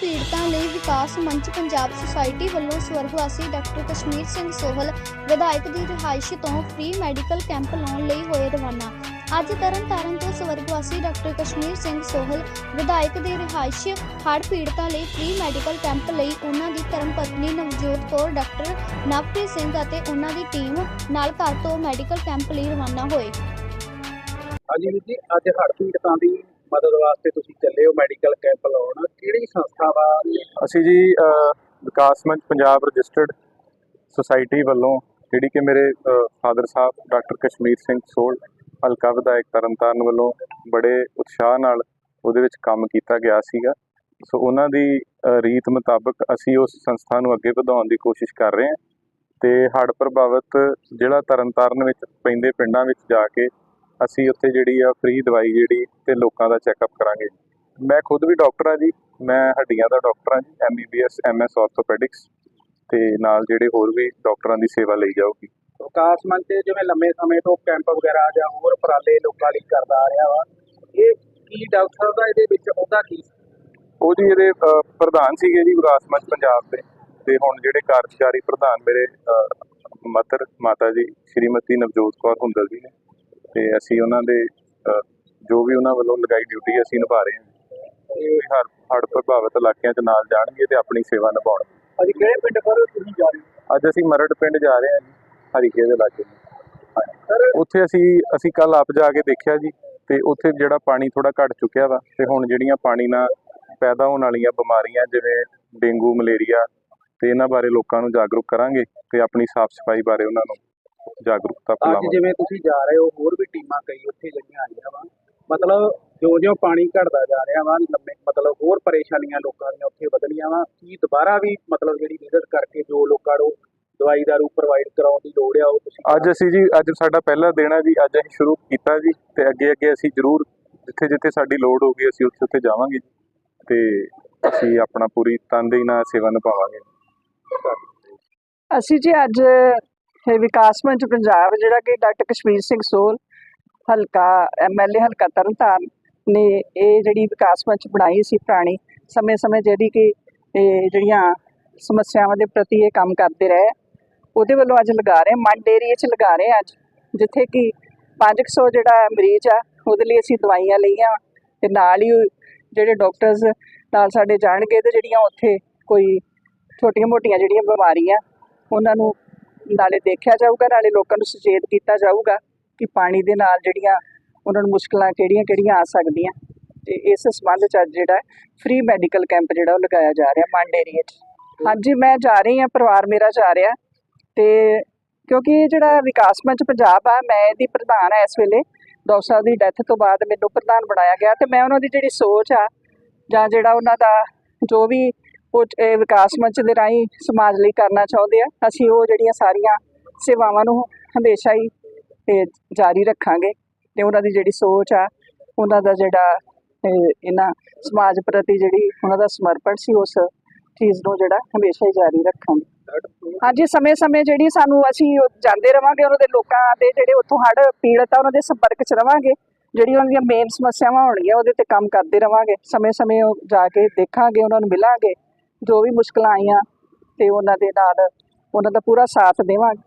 ਪੀੜਤਾਂ ਲਈ ਵਿਕਾਸ ਮੰਚ ਪੰਜਾਬ ਸੁਸਾਇਟੀ ਵੱਲੋਂ ਸਵਰਗਵਾਸੀ ਡਾਕਟਰ ਕਸ਼ਮੀਰ ਸਿੰਘ ਸੋਹਲ ਵਿਧਾਇਕ ਦੀ ਰਿਹਾਇਸ਼ ਤੋਂ ਫ੍ਰੀ ਮੈਡੀਕਲ ਕੈਂਪ ਲਾਉਣ ਲਈ ਹੋਏ ਰਵਾਨਾ। ਅੱਜ ਤਰਨਤਾਰਨ ਤੋਂ ਸਵਰਗਵਾਸੀ ਡਾਕਟਰ ਕਸ਼ਮੀਰ ਸਿੰਘ ਸੋਹਲ ਵਿਧਾਇਕ ਦੀ ਰਿਹਾਇਸ਼ ਹੜ੍ਹ ਪੀੜਤਾਂ ਲਈ ਫ੍ਰੀ ਮੈਡੀਕਲ ਕੈਂਪ ਲਈ ਉਹਨਾਂ ਦੀ ਧਰਮ ਪਤਨੀ ਨਵਜੋਤ ਕੌਰ, ਡਾਕਟਰ ਨਵਪ੍ਰੀਤ ਸਿੰਘ ਅਤੇ ਉਹਨਾਂ ਦੀ ਟੀਮ ਨਾਲ ਘਰ ਤੋਂ ਮੈਡੀਕਲ ਕੈਂਪ ਲਈ ਰਵਾਨਾ ਹੋਏ। ਹਾਂਜੀ ਵੀਰ ਜੀ, ਅੱਜ ਹੜ੍ਹ ਪੀੜਤਾਂ ਦੀ ਮਦਦ ਵਾਸਤੇ ਤੁਸੀਂ ਚੱਲੇ ਹੋ ਮੈਡੀਕਲ ਕੈਂਪ ਲਾਉਣ। ਕਿਹੜੀ ਸੰਸਥਾ ਵਾ? ਅਸੀਂ ਜੀ ਵਿਕਾਸ ਮੰਚ ਪੰਜਾਬ ਰਜਿਸਟਰਡ ਸੁਸਾਇਟੀ ਵੱਲੋਂ ਜਿਹੜੀ ਕਿ ਮੇਰੇ ਫਾਦਰ ਸਾਹਿਬ ਡਾਕਟਰ ਕਸ਼ਮੀਰ ਸਿੰਘ ਸੋਲ, ਹਲਕਾ ਵਿਧਾਇਕ ਤਰਨਤਾਰਨ ਵੱਲੋਂ ਬੜੇ ਉਤਸ਼ਾਹ ਨਾਲ ਉਹਦੇ ਵਿੱਚ ਕੰਮ ਕੀਤਾ ਗਿਆ ਸੀਗਾ। ਸੋ ਉਹਨਾਂ ਦੀ ਰੀਤ ਮੁਤਾਬਕ ਅਸੀਂ ਉਸ ਸੰਸਥਾ ਨੂੰ ਅੱਗੇ ਵਧਾਉਣ ਦੀ ਕੋਸ਼ਿਸ਼ ਕਰ ਰਹੇ ਹਾਂ ਤੇ ਹੜ੍ਹ ਪ੍ਰਭਾਵਿਤ ਜਿਹੜਾ ਤਰਨਤਾਰਨ ਵਿੱਚ ਪੈਂਦੇ ਪਿੰਡਾਂ ਵਿੱਚ ਜਾ ਕੇ ਅਸੀਂ ਉੱਥੇ ਜਿਹੜੀ ਆ ਫ੍ਰੀ ਦਵਾਈ ਜਿਹੜੀ ਤੇ ਲੋਕਾਂ ਦਾ ਚੈੱਕਅਪ ਕਰਾਂਗੇ। ਮੈਂ ਖੁਦ ਵੀ ਡਾਕਟਰ ਆ ਜੀ। ਮੈਂ ਹੱਡੀਆਂ ਦਾ ਡਾਕਟਰ ਹਾਂ ਜੀ ਐਮਬੀਬੀਐਸ ਐਮਐਸ ਆਰਥੋਪੈਡਿਕਸ ਤੇ ਨਾਲ ਜਿਹੜੇ ਹੋਰ ਵੀ ਡਾਕਟਰਾਂ ਦੀ ਸੇਵਾ ਲਈ ਜਾਊਗੀ। ਵਿਕਾਸ ਮੰਚ ਜਿਵੇਂ ਲੰਮੇ ਸਮੇਂ ਤੋਂ ਕੈਂਪ ਵਗੈਰਾ ਜਾਂ ਹੋਰ ਉਪਰਾਲੇ ਲੋਕਾਂ ਲਈ ਕਰਦਾ ਆ ਰਿਹਾ ਵਾ ਇਹ ਕੀ ਡਾਕਟਰ ਦਾ ਇਹਦੇ ਵਿੱਚ ਉਹਦਾ ਕੀ ਉਹ ਜੀ ਇਹਦੇ ਪ੍ਰਧਾਨ ਸੀਗੇ ਜੀ ਵਿਕਾਸ ਮੰਚ ਪੰਜਾਬ ਦੇ। ਤੇ ਹੁਣ ਜਿਹੜੇ ਕਾਰਜਕਾਰੀ ਪ੍ਰਧਾਨ ਮੇਰੇ ਮਦਰ ਮਾਤਾ ਜੀ ਸ਼੍ਰੀਮਤੀ ਨਵਜੋਤ ਕੌਰ ਹੁੰਦਲ ਜੀ ਨੇ। ਤੇ ਅਸੀਂ ਉਹਨਾਂ ਦੇ ਜੋ ਵੀ ਉਹਨਾਂ ਵੱਲੋਂ ਲਗਾਈ ਡਿਊਟੀ ਅਸੀਂ ਨਿਭਾ ਰਹੇ ਹਾਂ। ਇਹ ਹਰ ਹੜ੍ਹ ਪ੍ਰਭਾਵਿਤ ਇਲਾਕਿਆਂ 'ਚ ਨਾਲ ਜਾਣਗੇ ਤੇ ਆਪਣੀ ਸੇਵਾ ਨਿਭਾਉਣ ਅੱਜ ਕਿਹੜੇ ਪਿੰਡ ਪਰ ਤੁਸੀਂ ਜਾ ਰਹੇ ਹੋ? ਅੱਜ ਅਸੀਂ ਮਰੜ ਪਿੰਡ ਜਾ ਰਹੇ ਹਾਂ ਜੀ ਹਰੀਕੇ ਦੇ ਲਾਗੇ। ਉੱਥੇ ਅਸੀਂ ਅਸੀਂ ਕੱਲ ਆਪ ਜਾ ਕੇ ਦੇਖਿਆ ਜੀ ਤੇ ਉੱਥੇ ਜਿਹੜਾ ਪਾਣੀ ਥੋੜਾ ਘਟ ਚੁੱਕਿਆ ਵਾ ਤੇ ਹੁਣ ਜਿਹੜੀਆਂ ਪਾਣੀ ਨਾਲ ਪੈਦਾ ਹੋਣ ਵਾਲੀਆਂ ਬਿਮਾਰੀਆਂ ਜਿਵੇਂ ਡੇਂਗੂ ਮਲੇਰੀਆ ਤੇ ਇਹਨਾਂ ਬਾਰੇ ਲੋਕਾਂ ਨੂੰ ਜਾਗਰੂਕ ਕਰਾਂਗੇ ਤੇ ਆਪਣੀ ਸਾਫ਼ ਸਫ਼ਾਈ ਬਾਰੇ ਉਹਨਾਂ ਨੂੰ ਜਾਗਰੂਕਤਾ ਅੱਜ ਫੈਲਾਵਾਂਗੇ। ਜਿਵੇਂ ਤੁਸੀਂ ਜਾ ਰਹੇ ਹੋ ਹੋਰ ਵੀ ਟੀਮਾਂ ਕਈ ਉੱਥੇ ਜਿਹੜੀਆਂ ਆਈਆਂ ਵਾ ਮਤਲਬ ਜੋ ਜੋ ਪਾਣੀ ਘਟਦਾ ਜਾ ਰਿਹਾ ਵਾ ਲੰਮੇ ਮਤਲਬ ਹੋਰ ਪਰੇਸ਼ਾਨੀਆਂ ਲੋਕਾਂ ਦੀਆਂ ਉੱਥੇ ਵਧਣੀਆਂ ਵਾ ਕੀ ਦੁਬਾਰਾ ਵੀ ਮਤਲਬ ਜਿਹੜੀ ਵਿਜ਼ਿਟ ਕਰਕੇ ਜੋ ਲੋਕਾਂ ਨੂੰ ਦਵਾਈ ਦਾਰੂ ਪ੍ਰੋਵਾਈਡ ਕਰਾਉਣ ਦੀ ਲੋੜ ਆ ਉਹ ਤੁਸੀਂ ਅੱਜ ਅਸੀਂ ਜੀ ਅੱਜ ਸਾਡਾ ਪਹਿਲਾ ਦਿਨ ਹੈ ਜੀ ਅੱਜ ਅਸੀਂ ਸ਼ੁਰੂ ਕੀਤਾ ਜੀ ਤੇ ਅੱਗੇ ਅੱਗੇ ਅਸੀਂ ਜ਼ਰੂਰ ਜਿੱਥੇ ਜਿੱਥੇ ਸਾਡੀ ਲੋੜ ਹੋਗੀ ਅਸੀਂ ਉੱਥੇ ਉੱਥੇ ਜਾਵਾਂਗੇ ਤੇ ਅਸੀਂ ਆਪਣਾ ਪੂਰੀ ਤਨਦੇਹੀ ਨਾਲ ਸੇਵਾ ਨਿਭਾਵਾਂਗੇ। ਅਸੀਂ ਜੀ ਅੱਜ ਇਹ ਵਿਕਾਸ ਮੰਚ ਪੰਜਾਬ ਜਿਹੜਾ ਕਿ ਡਾਕਟਰ ਕਸ਼ਮੀਰ ਸਿੰਘ ਸੋਲ ਹਲਕਾ ਐਮਐਲਏ ਹਲਕਾ ਤਰਨਤਾਰਨ ਨੇ ਇਹ ਜਿਹੜੀ ਵਿਕਾਸ ਮੰਚ ਬਣਾਈ ਸੀ ਪੁਰਾਣੀ, ਸਮੇਂ-ਸਮੇਂ ਜਿਹੜੀ ਕਿ ਇਹ ਜਿਹੜੀਆਂ ਸਮੱਸਿਆਵਾਂ ਦੇ ਪ੍ਰਤੀ ਇਹ ਕੰਮ ਕਰਦੇ ਰਹੇ, ਉਹਦੇ ਵੱਲੋਂ ਅੱਜ ਲਗਾ ਰਹੇ, ਮੰਡ ਏਰੀਏ 'ਚ ਲਗਾ ਰਹੇ ਹਾਂ ਅੱਜ, ਜਿੱਥੇ ਕਿ 500 ਜਿਹੜਾ ਮਰੀਜ਼ ਆ, ਉਹਦੇ ਲਈ ਅਸੀਂ ਦਵਾਈਆਂ ਲਈਆਂ ਤੇ ਨਾਲ ਹੀ ਜਿਹੜੇ ਡਾਕਟਰਸ ਨਾਲ ਸਾਡੇ ਜਾਣਗੇ ਤੇ ਜਿਹੜੀਆਂ ਉੱਥੇ ਕੋਈ ਛੋਟੀਆਂ-ਮੋਟੀਆਂ ਜਿਹੜੀਆਂ ਬਿਮਾਰੀਆਂ, ਉਹਨਾਂ ਨੂੰ ਨਾਲੇ ਦੇਖਿਆ ਜਾਊਗਾ, ਨਾਲੇ ਲੋਕਾਂ ਨੂੰ ਸੁਚੇਤ ਕੀਤਾ ਜਾਊਗਾ ਕਿ ਪਾਣੀ ਦੇ ਨਾਲ ਜਿਹੜੀਆਂ ਉਹਨਾਂ ਨੂੰ ਮੁਸ਼ਕਲਾਂ ਕਿਹੜੀਆਂ-ਕਿਹੜੀਆਂ ਆ ਸਕਦੀਆਂ ਤੇ ਇਸ ਸੰਬੰਧ ਚ ਅੱਜ ਜਿਹੜਾ ਫ੍ਰੀ ਮੈਡੀਕਲ ਕੈਂਪ ਜਿਹੜਾ ਉਹ ਲਗਾਇਆ ਜਾ ਰਿਹਾ ਮੰਡ ਏਰੀਏ 'ਚ। ਹਾਂਜੀ, ਮੈਂ ਜਾ ਰਹੀ ਹਾਂ, ਪਰਿਵਾਰ ਮੇਰਾ ਜਾ ਰਿਹਾ ਤੇ ਕਿਉਂਕਿ ਇਹ ਜਿਹੜਾ ਵਿਕਾਸ ਮੰਚ ਪੰਜਾਬ ਆ, ਮੈਂ ਇਹਦੀ ਪ੍ਰਧਾਨ ਆ ਇਸ ਵੇਲੇ। ਡਾਕਟਰ ਸਾਹਿਬ ਦੀ ਡੈਥ ਤੋਂ ਬਾਅਦ ਮੈਨੂੰ ਪ੍ਰਧਾਨ ਬਣਾਇਆ ਗਿਆ ਤੇ ਮੈਂ ਉਹਨਾਂ ਦੀ ਜਿਹੜੀ ਸੋਚ ਆ ਜਾਂ ਜਿਹੜਾ ਉਹਨਾਂ ਦਾ ਜੋ ਵੀ ਉਹ ਵਿਕਾਸ ਮੰਚ ਦੇ ਰਾਹੀਂ ਸਮਾਜ ਲਈ ਕਰਨਾ ਚਾਹੁੰਦੇ ਆ, ਅਸੀਂ ਉਹ ਜਿਹੜੀਆਂ ਸਾਰੀਆਂ ਸੇਵਾਵਾਂ ਨੂੰ ਹਮੇਸ਼ਾ ਹੀ ਜਾਰੀ ਰੱਖਾਂਗੇ। ਤੇ ਉਹਨਾਂ ਦੀ ਜਿਹੜੀ ਸੋਚ ਆ, ਉਹਨਾਂ ਦਾ ਜਿਹੜਾ ਇਹਨਾਂ ਸਮਾਜ ਪ੍ਰਤੀ ਜਿਹੜੀ ਉਹਨਾਂ ਦਾ ਸਮਰਪਣ ਸੀ, ਉਸ ਚੀਜ਼ ਨੂੰ ਜਿਹੜਾ ਹਮੇਸ਼ਾ ਹੀ ਜਾਰੀ ਰੱਖਾਂਗੇ ਹਾਂਜੀ, ਸਮੇਂ-ਸਮੇਂ ਜਿਹੜੀ ਸਾਨੂੰ ਅਸੀਂ ਜਾਂਦੇ ਰਵਾਂਗੇ, ਉਹਨਾਂ ਦੇ ਲੋਕਾਂ ਦੇ ਜਿਹੜੇ ਉੱਥੋਂ ਹੜ੍ਹ ਪੀੜਤ ਆ ਉਹਨਾਂ ਦੇ ਸੰਪਰਕ 'ਚ ਰਵਾਂਗੇ, ਜਿਹੜੀ ਉਹਨਾਂ ਦੀਆਂ ਮੇਨ ਸਮੱਸਿਆਵਾਂ ਹੋਣਗੀਆਂ, ਉਹਦੇ ਤੇ ਕੰਮ ਕਰਦੇ ਰਵਾਂਗੇ। ਸਮੇਂ-ਸਮੇਂ ਉਹ ਜਾ ਕੇ ਦੇਖਾਂਗੇ, ਉਹਨਾਂ ਨੂੰ ਮਿਲਾਂਗੇ, ਜੋ ਵੀ ਮੁਸ਼ਕਲਾਂ ਆਈਆਂ, ਤੇ ਉਹਨਾਂ ਦੇ ਨਾਲ ਉਹਨਾਂ ਦਾ ਪੂਰਾ ਸਾਥ ਦੇਵਾਂਗੇ।